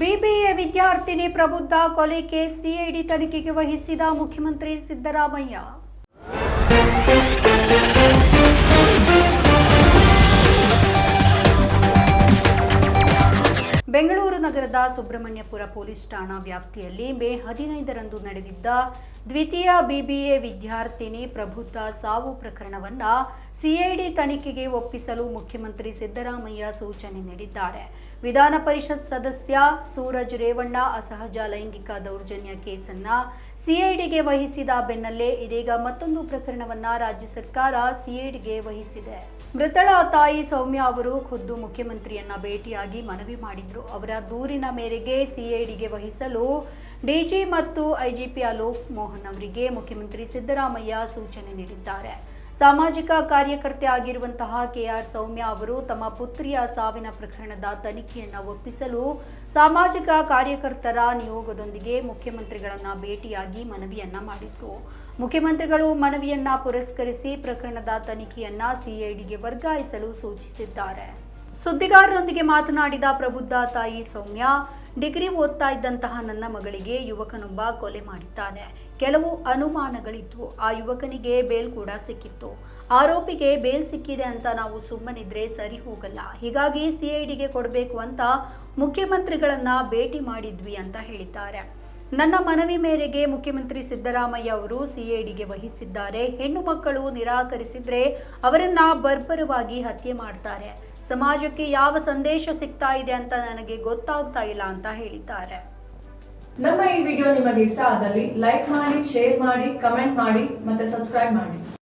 BBA ವಿದ್ಯಾರ್ಥಿನಿ ಪ್ರಬುದ್ಧ ಕೊಲೆ ಕೇಸ್ ಸಿಐಡಿ ತನಿಖೆಗೆ ವಹಿಸಿದ ಮುಖ್ಯಮಂತ್ರಿ ಸಿದ್ದರಾಮಯ್ಯ. ಬೆಂಗಳೂರು ನಗರದ ಸುಬ್ರಹ್ಮಣ್ಯಪುರ ಪೊಲೀಸ್ ಠಾಣಾ ವ್ಯಾಪ್ತಿಯಲ್ಲಿ ಮೇ ಹದಿನೈದರಂದು ನಡೆದಿದ್ದ ದ್ವಿತೀಯ ಬಿಬಿಎ ವಿದ್ಯಾರ್ಥಿನಿ ಪ್ರಬುದ್ಧ ಸಾವು ಪ್ರಕರಣವನ್ನ ಸಿಐಡಿ ತನಿಖೆಗೆ ಒಪ್ಪಿಸಲು ಮುಖ್ಯಮಂತ್ರಿ ಸಿದ್ದರಾಮಯ್ಯ ಸೂಚನೆ ನೀಡಿದ್ದಾರೆ. ವಿಧಾನ ಪರಿಷತ್ ಸದಸ್ಯ ಸೂರಜ್ ರೇವಣ್ಣ ಅಸಹಜ ಲೈಂಗಿಕ ದೌರ್ಜನ್ಯ ಕೇಸನ್ನ ಸಿಐಡಿಗೆ ವಹಿಸಿದ ಬೆನ್ನಲ್ಲೇ ಇದೀಗ ಮತ್ತೊಂದು ಪ್ರಕರಣವನ್ನ ರಾಜ್ಯ ಸರ್ಕಾರ ಸಿಐಡಿಗೆ ವಹಿಸಿದೆ. ಮೃತಳ ತಾಯಿ ಸೌಮ್ಯ ಅವರು ಖುದ್ದು ಮುಖ್ಯಮಂತ್ರಿಯನ್ನ ಭೇಟಿಯಾಗಿ ಮನವಿ ಮಾಡಿದ್ರು. ಅವರ ದೂರಿನ ಮೇರೆಗೆ ಸಿಐಡಿಗೆ ವಹಿಸಲು ಡಿಜಿ ಮತ್ತು ಐಜಿಪಿ ಅಲೋಕ್ ಮೋಹನ್ ಅವರಿಗೆ ಮುಖ್ಯಮಂತ್ರಿ ಸಿದ್ದರಾಮಯ್ಯ ಸೂಚನೆ ನೀಡಿದ್ದಾರೆ. ಸಾಮಾಜಿಕ ಕಾರ್ಯಕರ್ತೆ ಆಗಿರುವಂತಹ ಕೆಆರ್ ಸೌಮ್ಯ ಅವರು ತಮ್ಮ ಪುತ್ರಿಯ ಸಾವಿನ ಪ್ರಕರಣದ ತನಿಖೆಯನ್ನು ಒಪ್ಪಿಸಲು ಸಾಮಾಜಿಕ ಕಾರ್ಯಕರ್ತರ ನಿಯೋಗದೊಂದಿಗೆ ಮುಖ್ಯಮಂತ್ರಿಗಳನ್ನ ಭೇಟಿಯಾಗಿ ಮನವಿಯನ್ನ ಮಾಡಿತ್ತು. ಮುಖ್ಯಮಂತ್ರಿಗಳು ಮನವಿಯನ್ನ ಪುರಸ್ಕರಿಸಿ ಪ್ರಕರಣದ ತನಿಖೆಯನ್ನ ಸಿಐಡಿಗೆ ವರ್ಗಾಯಿಸಲು ಸೂಚಿಸಿದ್ದಾರೆ. ಸುದ್ದಿಗಾರರೊಂದಿಗೆ ಮಾತನಾಡಿದ ಪ್ರಬುದ್ಧ ತಾಯಿ ಸೌಮ್ಯ, ಡಿಗ್ರಿ ಓದ್ತಾ ಇದ್ದಂತಹ ನನ್ನ ಮಗಳಿಗೆ ಯುವಕನೊಬ್ಬ ಕೊಲೆ ಮಾಡಿದ್ದಾನೆ. ಕೆಲವು ಅನುಮಾನಗಳಿದ್ವು ಆ ಯುವಕನಿಗೆ ಬೇಲ್ ಕೂಡ ಸಿಕ್ಕಿತ್ತು. ಆರೋಪಿಗೆ ಬೇಲ್ ಸಿಕ್ಕಿದೆ ಅಂತ ನಾವು ಸುಮ್ಮನಿದ್ರೆ ಸರಿ ಹೋಗಲ್ಲ. ಹೀಗಾಗಿ ಸಿಐಡಿಗೆ ಕೊಡಬೇಕು ಅಂತ ಮುಖ್ಯಮಂತ್ರಿಗಳನ್ನ ಭೇಟಿ ಮಾಡಿದ್ವಿ ಅಂತ ಹೇಳಿದ್ದಾರೆ. ನನ್ನ ಮನವಿ ಮೇರೆಗೆ ಮುಖ್ಯಮಂತ್ರಿ ಸಿದ್ದರಾಮಯ್ಯ ಅವರು ಸಿಐಡಿಗೆ ವಹಿಸಿದ್ದಾರೆ. ಹೆಣ್ಣು ಮಕ್ಕಳು ನಿರಾಕರಿಸಿದ್ರೆ ಅವರನ್ನ ಬರ್ಬರವಾಗಿ ಹತ್ಯೆ ಮಾಡ್ತಾರೆ. ಸಮಾಜಕ್ಕೆ ಯಾವ ಸಂದೇಶ ಸಿಗ್ತಾ ಇದೆ ಅಂತ ನನಗೆ ಗೊತ್ತಾಗ್ತಾ ಇಲ್ಲ ಅಂತ ಹೇಳಿದ್ದಾರೆ. ನಮ್ಮ ಈ ವಿಡಿಯೋ ನಿಮಗೆ ಇಷ್ಟ ಆದಲ್ಲಿ ಲೈಕ್ ಮಾಡಿ, ಶೇರ್ ಮಾಡಿ, ಕಮೆಂಟ್ ಮಾಡಿ ಮತ್ತೆ ಸಬ್ಸ್ಕ್ರೈಬ್ ಮಾಡಿ.